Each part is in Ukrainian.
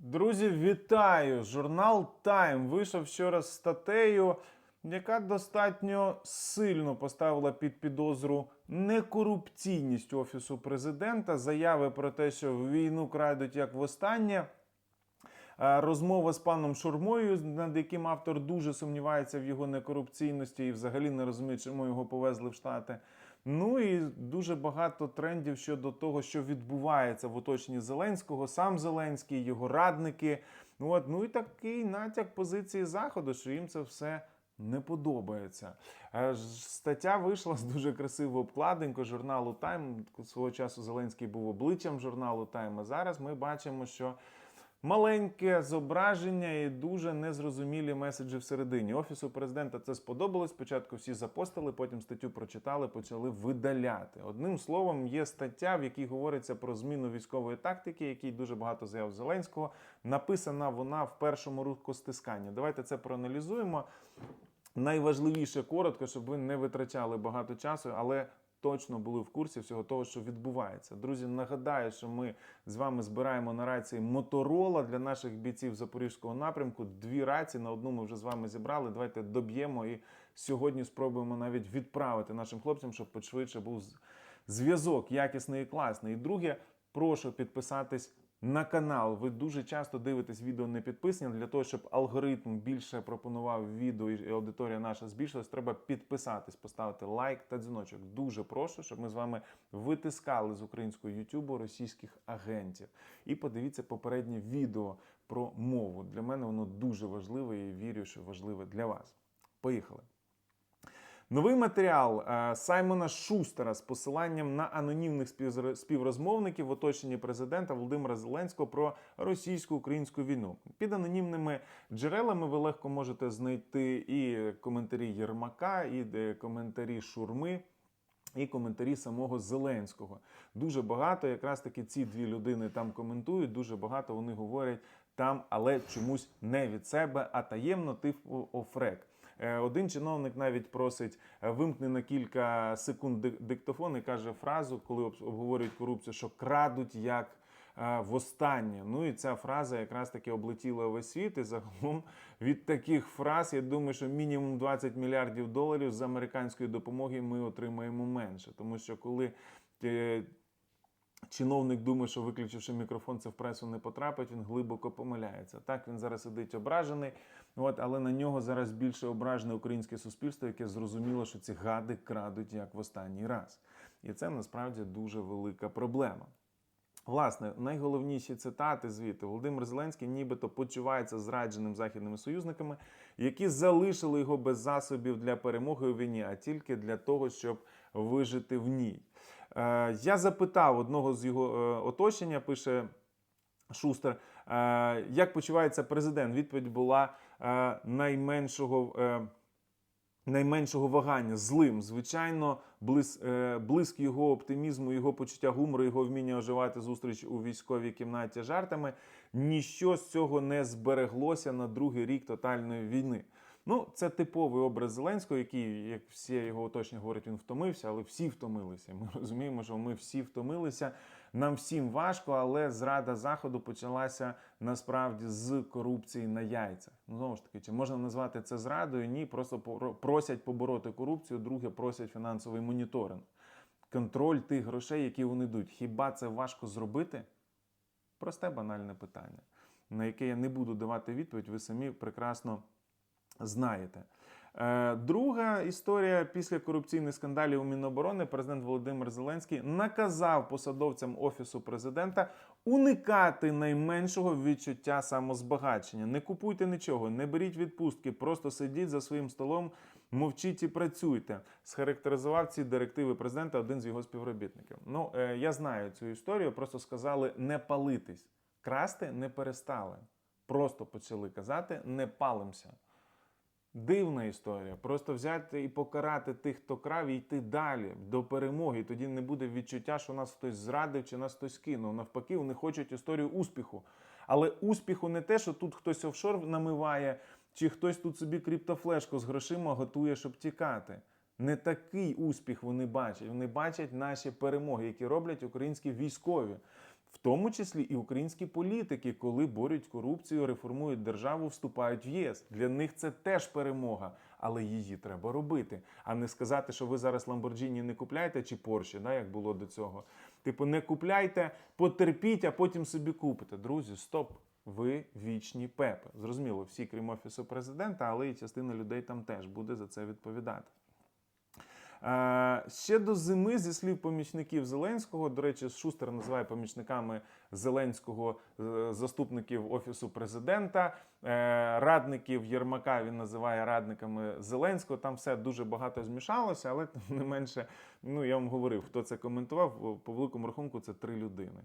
Друзі, вітаю! Журнал Time вийшов вчора з статтею, яка достатньо сильно поставила під підозру некорупційність офісу президента, заяви про те, що війну крадуть як востаннє. Е, Розмова з паном Шурмою, над яким автор дуже сумнівається в його некорупційності і взагалі не розуміє, чому його повезли в Штати. Ну і дуже багато трендів щодо того, що відбувається в оточенні Зеленського, сам Зеленський, його радники. Ну От, ну і такий натяк позиції Заходу, що їм це все не подобається. Е, Стаття вийшла з дуже красивою обкладинкою журналу Тайм. Свого часу Зеленський був обличчям журналу Тайм. А зараз ми бачимо, що маленьке зображення і дуже незрозумілі меседжі всередині. Офісу президента це сподобалось. Спочатку всі запостили, потім статтю прочитали, почали видаляти. Одним словом, є стаття, в якій говориться про зміну військової тактики, якій дуже багато заяв Зеленського. Написана вона в першому рукостисканні. Давайте це проаналізуємо. Найважливіше коротко, щоб ви не витрачали багато часу, але точно були в курсі всього того, що відбувається. Друзі, нагадаю, що ми з вами збираємо на рації Моторола для наших бійців Запорізького напрямку. Дві рації на одну ми вже з вами зібрали. Давайте доб'ємо і сьогодні спробуємо навіть відправити нашим хлопцям, щоб почвидше був зв'язок якісний і класний. І друге, прошу підписатись на канал. Ви дуже часто дивитесь відео не підписані. Для того, щоб алгоритм більше пропонував відео і аудиторія наша збільшилась, треба підписатись, поставити лайк та дзвіночок. Дуже прошу, щоб ми з вами витискали з українського Ютубу російських агентів. І подивіться попереднє відео про мову. Для мене воно дуже важливе і вірю, що важливе для вас. Поїхали. Новий матеріал е, Саймона Шустера з посиланням на анонімних співрозмовників в оточенні президента Володимира Зеленського про російсько-українську війну. Під анонімними джерелами ви легко можете знайти і коментарі Єрмака, і е, коментарі Шурми. І коментарі самого Зеленського. Дуже багато, якраз таки ці дві людини там коментують, дуже багато вони говорять там, але чомусь не від себе, а таємно, типу офрек. Е, Один чиновник навіть просить е, вимкни на кілька секунд диктофон і каже фразу, коли об- обговорюють корупцію, що крадуть як е, востаннє. Ну і ця фраза якраз таки облетіла весь світ. І загалом від таких фраз я думаю, що мінімум 20 мільярдів доларів з американської допомоги ми отримаємо менше. Тому що коли чиновник думає, що виключивши мікрофон, це в пресу не потрапить, він глибоко помиляється. Так він зараз сидить ображений, от, але на нього зараз більше ображене українське суспільство, яке зрозуміло, що ці гади крадуть як в останній раз. І це насправді дуже велика проблема. Власне, найголовніші цитати звідти Володимир Зеленський нібито почувається зрадженим західними союзниками, які залишили його без засобів для перемоги у війні, а тільки для того, щоб вижити в ній. Е, я запитав одного з його е, оточення, пише Шустер, е, як почувається президент. Відповідь була найменшого. Найменшого вагання злим. Звичайно, близь, блиск його оптимізму, його почуття гумору, його вміння оживати зустріч у військовій кімнаті жартами. Ніщо з цього не збереглося на другий рік тотальної війни. Ну, це типовий образ Зеленського, який, як всі його оточення говорять, він втомився, але всі втомилися. Ми розуміємо, що ми всі втомилися. Нам всім важко, але зрада заходу почалася насправді з корупції на яйцях. Ну знову ж таки, чи можна назвати це зрадою? Ні, просто просять побороти корупцію. Друге, просять фінансовий моніторинг, контроль тих грошей, які вони йдуть. Хіба це важко зробити? Просте банальне питання, на яке я не буду давати відповідь. Ви самі прекрасно знаєте. Е, Друга історія після корупційних скандалів у Міноборони президент Володимир Зеленський наказав посадовцям офісу президента уникати найменшого відчуття самозбагачення. Не купуйте нічого, не беріть відпустки, просто сидіть за своїм столом, мовчіть і працюйте. Схарактеризував ці директиви президента один з його співробітників. Ну е, я знаю цю історію, просто сказали не палитись. Красти не перестали. Просто почали казати не палимося. Дивна історія. Просто взяти і покарати тих, хто крав, і йти далі до перемоги. І тоді не буде відчуття, що нас хтось зрадив чи нас хтось кинув. Навпаки, вони хочуть історію успіху. Але успіху не те, що тут хтось офшор намиває, чи хтось тут собі криптофлешку з грошима готує, щоб тікати. Не такий успіх вони бачать. Вони бачать наші перемоги, які роблять українські військові. В тому числі і українські політики, коли борють корупцію, реформують державу, вступають в ЄС. Для них це теж перемога, але її треба робити. А не сказати, що ви зараз Ламборджіні не купляєте чи Порші, да, як було до цього. Типу, не купляйте, потерпіть, а потім собі купите. Друзі, стоп. Ви вічні пепи. Зрозуміло, всі, крім офісу президента, але і частина людей там теж буде за це відповідати. Е, Ще до зими, зі слів помічників Зеленського, до речі, Шустер називає помічниками Зеленського е, заступників офісу президента, е, радників Єрмака він називає радниками Зеленського. Там все дуже багато змішалося, але тим не менше, ну я вам говорив, хто це коментував. По великому рахунку це три людини.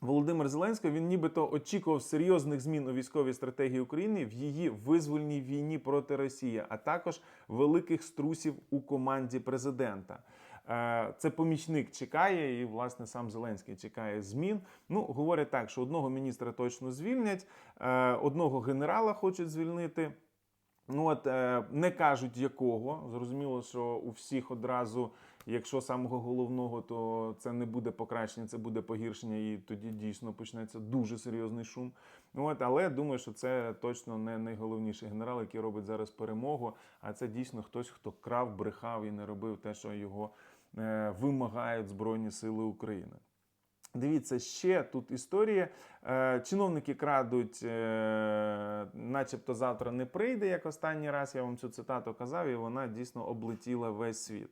Володимир Зеленський він нібито очікував серйозних змін у військовій стратегії України в її визвольній війні проти Росії, а також великих струсів у команді президента. Е, Це помічник чекає, і власне сам Зеленський чекає змін. Ну говорять так, що одного міністра точно звільнять, е, одного генерала хочуть звільнити. Ну от е, не кажуть якого. Зрозуміло, що у всіх одразу, якщо самого головного, то це не буде покращення, це буде погіршення, і тоді дійсно почнеться дуже серйозний шум. От, але думаю, що це точно не найголовніший генерал, який робить зараз перемогу. А це дійсно хтось, хто крав, брехав і не робив те, що його е, вимагають Збройні Сили України. Дивіться, ще тут історія. Е, чиновники крадуть, е, начебто завтра не прийде, як останній раз я вам цю цитату казав, і вона дійсно облетіла весь світ.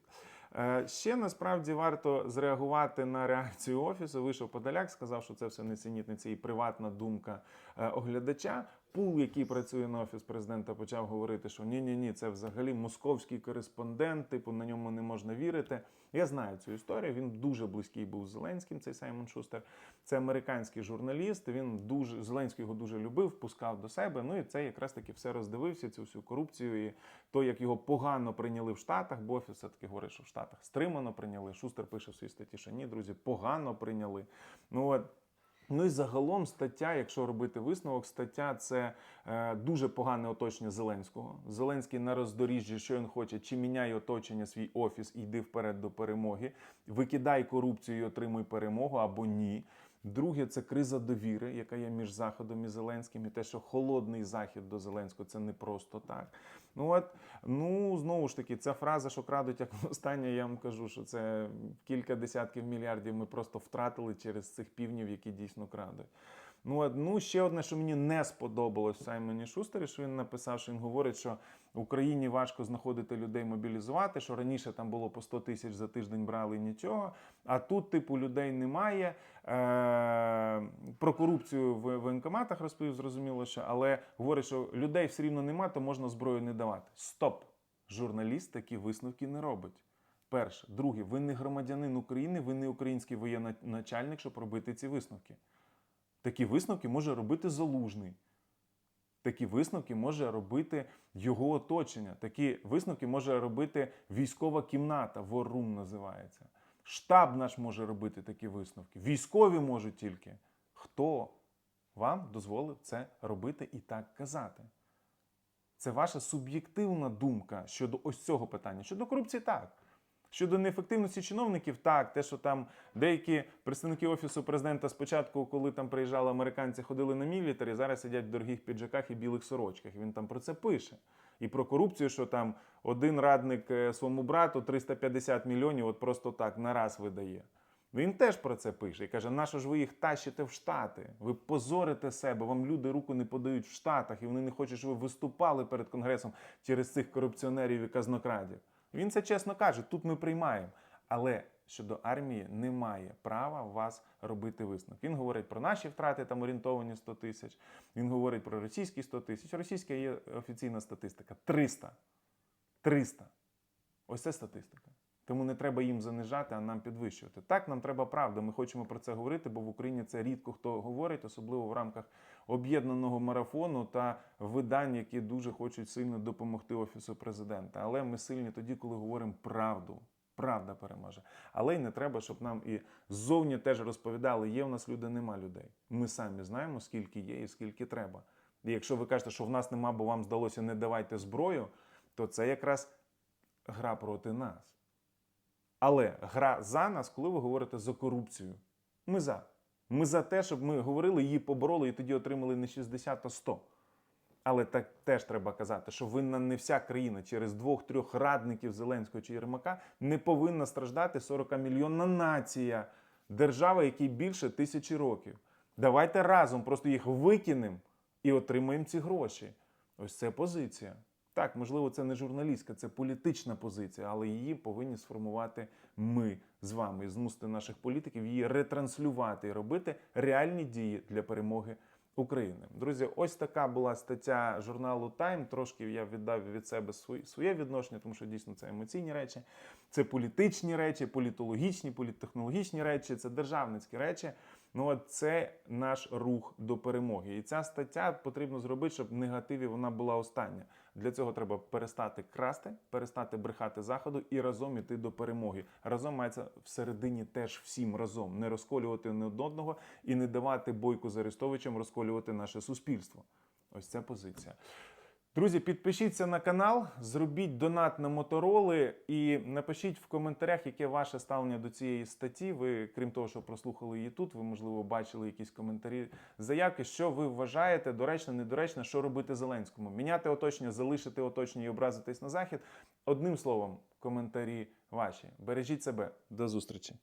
Е, ще насправді варто зреагувати на реакцію офісу. Вийшов Подоляк, сказав, що це все несенітниця і приватна думка е, оглядача. Пул, який працює на офіс президента, почав говорити, що ні, ні, ні, це взагалі московський кореспондент, типу на ньому не можна вірити. Я знаю цю історію. Він дуже близький був з Зеленським. Цей Саймон Шустер. Це американський журналіст. Він дуже Зеленський його дуже любив, впускав до себе. Ну і це якраз таки все роздивився, цю всю корупцію і то, як його погано прийняли в Штатах, бо офіс все таки говорить, що в Штатах стримано прийняли. Шустер пише в своїй статті, що ні, друзі, погано прийняли. Ну от. Ну і загалом стаття, якщо робити висновок, стаття це е, дуже погане оточення Зеленського. Зеленський на роздоріжжі, що він хоче, чи міняй оточення свій офіс і йди вперед до перемоги, викидай корупцію і отримуй перемогу або ні. Друге, це криза довіри, яка є між Заходом і Зеленським, і те, що холодний захід до Зеленського це не просто так. Ну от ну знову ж таки, ця фраза, що крадуть як останнє, я вам кажу, що це кілька десятків мільярдів ми просто втратили через цих півнів, які дійсно крадуть. Ну, ну ще одне, що мені не сподобалось в Саймоні Шустері, що він написав, що він говорить, що Україні важко знаходити людей мобілізувати, що раніше там було по 100 тисяч за тиждень брали нічого. А тут, типу, людей немає. Е- про корупцію в воєнкоматах розповів, зрозуміло, що але говорить, що людей все рівно немає, то можна зброю не давати. Стоп! Журналіст такі висновки не робить. Перше, друге, ви не громадянин України, ви не український воєначальник, щоб робити ці висновки. Такі висновки може робити залужний. Такі висновки може робити його оточення. Такі висновки може робити військова кімната, ворум називається. Штаб наш може робити такі висновки. Військові можуть тільки. Хто вам дозволив це робити і так казати? Це ваша суб'єктивна думка щодо ось цього питання. Щодо корупції, так. Щодо неефективності чиновників, так, те, що там деякі представники офісу президента спочатку, коли там приїжджали американці, ходили на мілітарі, зараз сидять в дорогих піджаках і білих сорочках. Він там про це пише. І про корупцію, що там один радник е, своєму брату 350 мільйонів от просто так на раз видає. Він теж про це пише і каже: нащо ж ви їх тащите в Штати? Ви позорите себе, вам люди руку не подають в Штатах, і вони не хочуть, щоб ви виступали перед конгресом через цих корупціонерів і казнокрадів. Він це чесно каже, тут ми приймаємо. Але щодо армії немає права вас робити висновок. Він говорить про наші втрати, там орієнтовані 100 тисяч. Він говорить про російські 100 тисяч. Російська є офіційна статистика 300. 300. Ось це статистика. Тому не треба їм занижати, а нам підвищувати. Так, нам треба правда. Ми хочемо про це говорити, бо в Україні це рідко хто говорить, особливо в рамках об'єднаного марафону та видань, які дуже хочуть сильно допомогти офісу президента. Але ми сильні тоді, коли говоримо правду. Правда переможе. Але й не треба, щоб нам і ззовні теж розповідали, є в нас люди, нема людей. Ми самі знаємо, скільки є і скільки треба. І якщо ви кажете, що в нас нема, бо вам здалося не давайте зброю, то це якраз гра проти нас. Але гра за нас, коли ви говорите за корупцію. Ми за. Ми за те, щоб ми говорили, її побороли і тоді отримали не 60, а 100. Але так теж треба казати, що винна не вся країна через двох-трьох радників Зеленського чи Єрмака не повинна страждати 40-мільйонна нація, держава, якій більше тисячі років. Давайте разом просто їх викинемо і отримаємо ці гроші. Ось це позиція. Так, можливо, це не журналістська, це політична позиція, але її повинні сформувати ми з вами змусити наших політиків її ретранслювати і робити реальні дії для перемоги України. Друзі, ось така була стаття журналу Time. Трошки я віддав від себе своє відношення, тому що дійсно це емоційні речі, це політичні речі, політологічні, політтехнологічні речі, це державницькі речі. Ну от це наш рух до перемоги. І ця стаття потрібно зробити, щоб в негативі вона була остання. Для цього треба перестати красти, перестати брехати заходу і разом іти до перемоги. Разом мається всередині теж всім разом не розколювати не одного і не давати бойку з Арестовичем розколювати наше суспільство. Ось ця позиція. Друзі, підпишіться на канал, зробіть донат на мотороли і напишіть в коментарях, яке ваше ставлення до цієї статті. Ви, крім того, що прослухали її тут, ви можливо бачили якісь коментарі, заявки. Що ви вважаєте доречно, недоречно, що робити Зеленському? Міняти оточення, залишити оточення і образитись на захід. Одним словом, коментарі ваші. Бережіть себе. До зустрічі.